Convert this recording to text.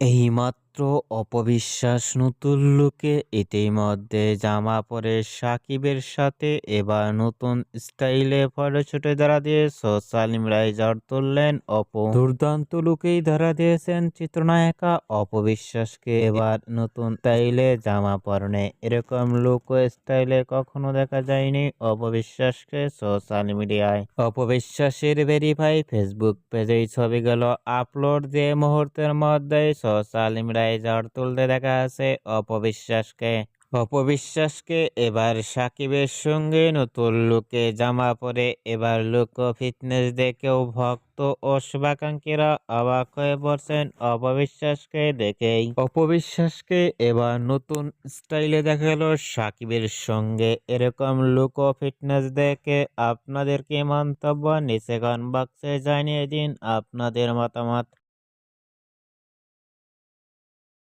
अहिमत এইমাত্র অপবিশ্বাস নতুন লুকে ইতিমধ্যে জামা পরে সাকিবের সাথে এবার নতুন স্টাইলে ফটোশুটে ধরা দিয়ে সোশ্যাল মিডিয়ায় ঝড় তুললেন অপু। দুর্দান্ত লুকেই ধরা দিয়েছেন চিত্রনায়িকা অপবিশ্বাসকে। এবার নতুন স্টাইলে জামা পরনে এরকম লুক স্টাইলে কখনো দেখা যায়নি অপবিশ্বাসকে সোশ্যাল মিডিয়ায়। অপবিশ্বাসের ভেরিফাই ফেসবুক পেজেই ছবিগুলো আপলোড। দিয়ে মুহূর্তের মধ্যেই সোশ্যাল মিডিয়ায় ঝড় তুলতে দেখা আছে। অপবিশ্বাসকে অপবিশ্বাসকে এবার সাকিবের সঙ্গে নতুন লুকে জামা পরে এবার লুক ফিটনেস দেখেও ভক্ত ও শুভাকাঙ্ক্ষীরা অবাক হয়ে পড়ছেন অপবিশ্বাসকে দেখেই। অপবিশ্বাসকে এবার নতুন স্টাইলে দেখা গেল সাকিবের সঙ্গে। এরকম লুক ও ফিটনেস দেখে আপনাদের কি মন্তব্য? নিচে কমেন্ট বক্সে জানিয়ে দিন আপনাদের মতামত।